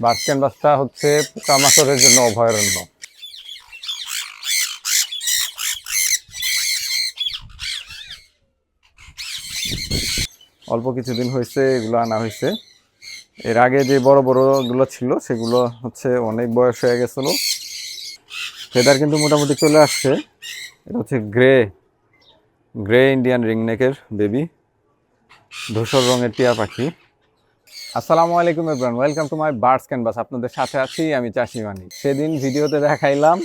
বাস ক্যানভাসটা হচ্ছে পোকামাকড়ের জন্য অভয়ারণ্য। অল্প কিছুদিন হয়েছে, এগুলো আনা হয়েছে। এর আগে যে বড় বড়গুলো ছিল, সেগুলো হচ্ছে অনেক বয়স হয়ে গেছিল। ফেদার কিন্তু মোটামুটি চলে আসছে। এটা হচ্ছে গ্রে গ্রে ইন্ডিয়ান রিংনেকের বেবি। ধূসর রঙের টিয়া পাখি। আসসালামু আলাইকুম everyone welcome to my birds canvas আপনাদের সাথে আছি আমি চাষি মানি সেদিন ভিডিওতে দেখাইলাম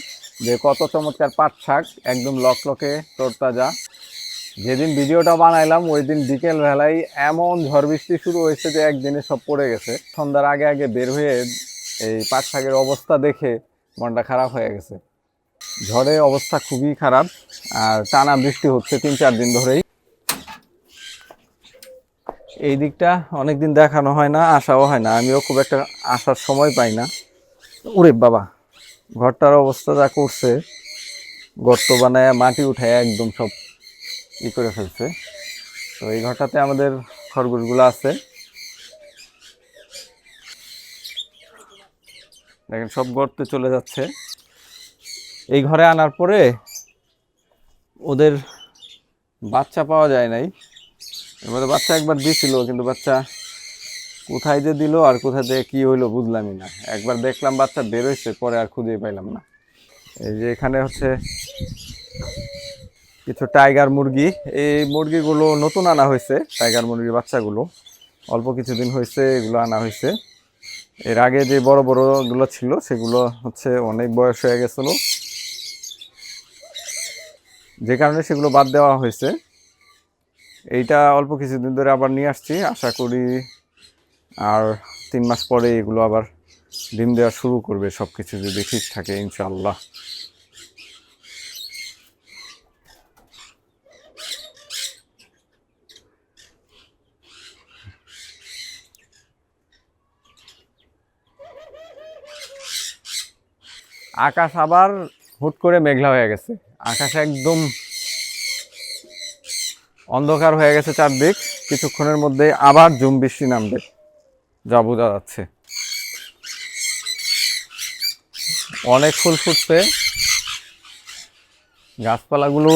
যে কত চমৎকার পাট শাক, একদম লক লকলকে তরতাজা। যেদিন ভিডিওটা বানাইলাম ওই দিন বিকেল বেলায় এমন ঝড় বৃষ্টি শুরু হয়েছে যে একদিনে সব পড়ে গেছে। সন্ধ্যার আগে আগে বের হয়ে এই পাট শাকের অবস্থা দেখে মনটা খারাপ হয়ে গেছে। ঝড়ে অবস্থা খুবই খারাপ, আর টানা বৃষ্টি হচ্ছে তিন চার দিন ধরেই। এই দিকটা অনেকদিন দেখানো হয় না আসাও হয় না। আমিও খুব একটা আসার সময় পাই না। ওরে বাবা, ঘরটার অবস্থা যা করছে, গর্ত বানায় মাটি উঠায় একদম সব ই করে ফেলছে। তো এই ঘরটাতে আমাদের খরগোশগুলো আছে। দেখেন, সব গর্তে চলে যাচ্ছে। এই ঘরে আনার পরে ওদের বাচ্চা পাওয়া যায় নাই। এবারে বাচ্চা একবার দিছিল, কিন্তু বাচ্চা কোথায় যে দিল আর কোথায় থেকে কি হইল বুঝলামই না। একবার দেখলাম বাচ্চা বেরোইছে পরে আর খুঁজে পাইলাম না। এই যে এখানে হচ্ছে কিছু টাইগার মুরগি। এই মুরগিগুলো নতুন আনা হয়েছে টাইগার মুরগির বাচ্চাগুলো। অল্প কিছুদিন হয়েছে এগুলো আনা হয়েছে এর আগে যে বড় বড়গুলো ছিল, সেগুলো হচ্ছে অনেক বয়স হয়ে গেছিল। যে কারণে সেগুলো বাদ দেওয়া হয়েছে এইটা অল্প কিছুদিন ধরে আবার নিয়ে আসছি, আশা করি আর তিন মাস পরে এগুলো আবার ডিম দেওয়া শুরু করবে সব কিছু যদি ঠিক থাকে ইনশাল্লাহ আকাশ আবার হুট করে মেঘলা হয়ে গেছে। আকাশ একদম অন্ধকার হয়ে গেছে চারদিক, কিছুক্ষণের মধ্যে আবার জুম বৃষ্টি নামবে। যা বোঝা যাচ্ছে। অনেক ফুল ফুটছে। গাছপালাগুলো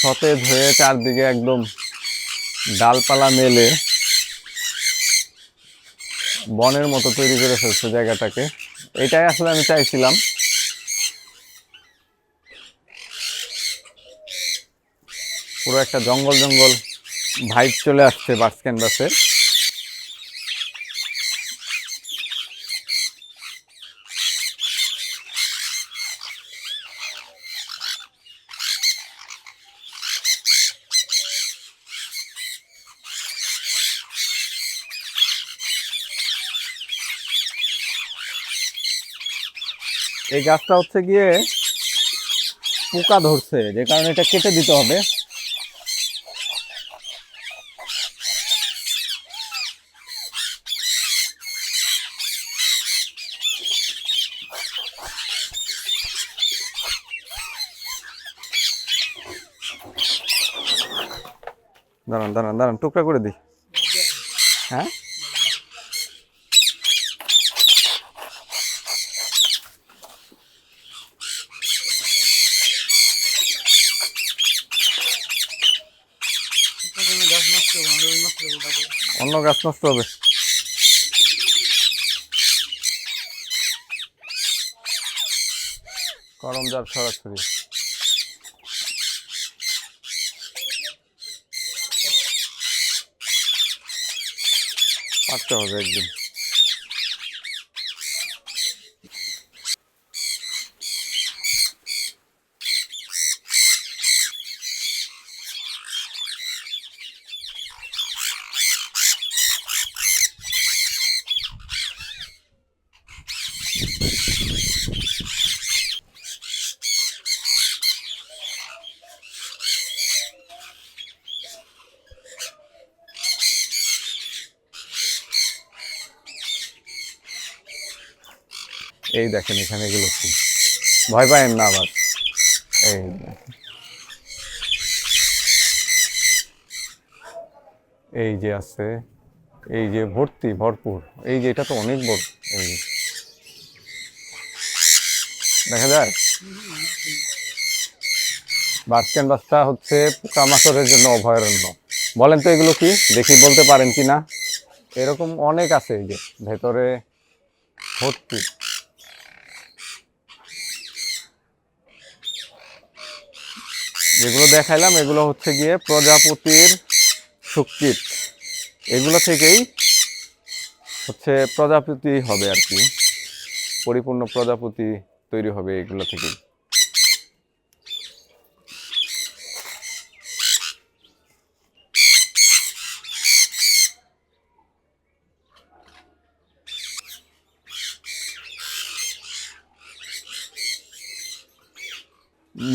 সতেজ হয়ে চারদিকে একদম ডালপালা মেলে। বনের মতো তৈরি করে ফেলছে জায়গাটাকে। এটাই আসলে আমি চাইছিলাম। পুরো একটা জঙ্গল জঙ্গল ভাইব চলে আসছে বাস ক্যানভাসে এই গাছটা হচ্ছে গিয়ে পোকা ধরছে, যে কারণে এটা কেটে দিতে হবে। দাঁড়ান দাঁড়ান দাঁড়ান টুকরা করে দিই হ্যাঁ অন্য গাছ নষ্ট হবে। করম যাব সরাসরি। পারতে হবে একদিন। এই দেখেন, এখানে এগুলো কি? ভয় পায়েন না আবার। এই এই যে আছে, এই যে ভর্তি, ভরপুর। এই যে এটা তো অনেক বড়। এই। দেখা যায়? বাস ক্যানভাসটা হচ্ছে পোকামাকড়ের জন্য অভয়ারণ্য। বলেন তো এগুলো কি? দেখি বলতে পারেন কি না এরকম অনেক আছে এই যে, ভেতরে ভর্তি। যেগুলো দেখাইলাম, এগুলো হচ্ছে গিয়ে প্রজাপতির সুকৃত। এগুলো থেকেই হচ্ছে প্রজাপতি হবে আর কি। পরিপূর্ণ প্রজাপতি তৈরি হবে এগুলো থেকেই।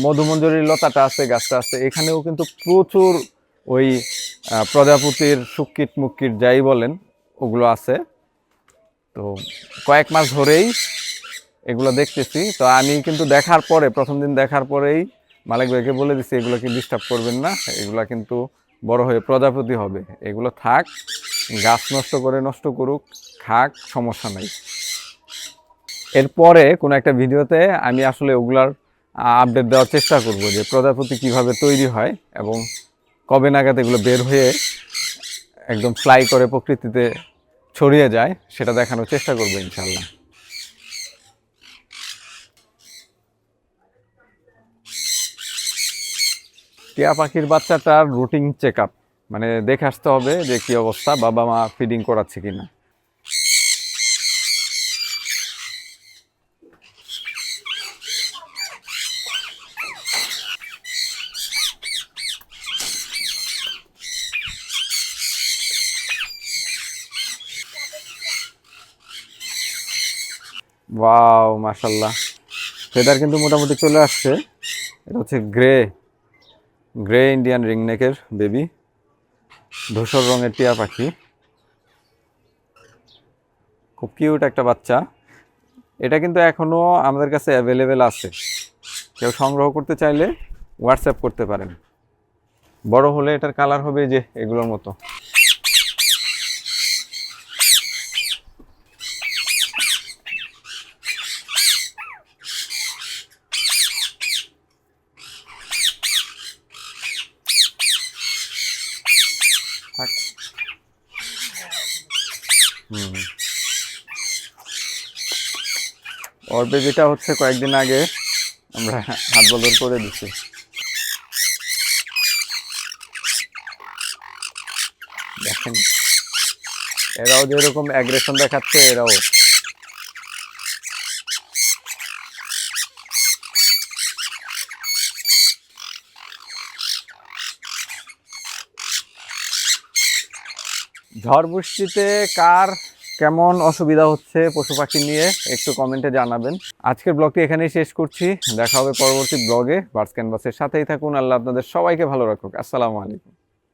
মধুমঞ্জরির লতাটা আছে, গাছটা আছে। এখানেও কিন্তু প্রচুর ওই প্রজাপতির সুকিট মুক্কিট যাই বলেন, ওগুলো আছে। তো কয়েক মাস ধরেই এগুলো দেখতেছি। তো আমি কিন্তু দেখার পরে, প্রথম দিন দেখার পরেই মালিক ভাইকে বলে দিছি এগুলোকে ডিস্টার্ব করবেন না? এগুলো কিন্তু বড় হয়ে প্রজাপতি হবে। এগুলো থাক, গাছ নষ্ট করে নষ্ট করুক, খাক, সমস্যা নাই। এরপরে কোনো একটা ভিডিওতে আমি আসলে ওগুলার আপডেট দেওয়ার চেষ্টা করব যে প্রজাপতি কীভাবে তৈরি হয় এবং কবে নাগাদ এগুলো বের হয়ে একদম ফ্লাই করে প্রকৃতিতে ছড়িয়ে যায়, সেটা দেখানোর চেষ্টা করব ইনশাল্লাহ টিয়া পাখির বাচ্চাটার রুটিন চেক আপ মানে দেখে আসতে হবে যে কি অবস্থা, বাবা মা ফিডিং করাচ্ছে কিনা। ওয়াও মাশাল্লাহ ফেদার কিন্তু মোটামুটি চলে আসছে। এটা হচ্ছে গ্রে গ্রে ইন্ডিয়ান রিংনেকের বেবি ধূসর রঙের টিয়া পাখি, খুব কিউট একটা বাচ্চা। এটা কিন্তু এখনও আমাদের কাছে অ্যাভেলেবেল আছে। কেউ সংগ্রহ করতে চাইলে হোয়াটসঅ্যাপ করতে পারেন। বড় হলে এটার কালার হবে যে, এগুলোর মতো। ওর বেবিটা হচ্ছে কয়েকদিন আগে আমরা হাত বদল করে দিছি। দেখেন, এরাও যেরকম অ্যাগ্রেশন দেখাচ্ছে, এরাও ঝড় বৃষ্টিতে কার কেমন অসুবিধা হচ্ছে পশু পাখি নিয়ে একটু কমেন্টে জানাবেন। আজকের ব্লগটি এখানেই শেষ করছি। দেখা হবে পরবর্তী ব্লগে বার্স ক্যানভাসের সাথেই থাকুন। আল্লাহ আপনাদের সবাইকে ভালো রাখুক। আসসালামু আলাইকুম।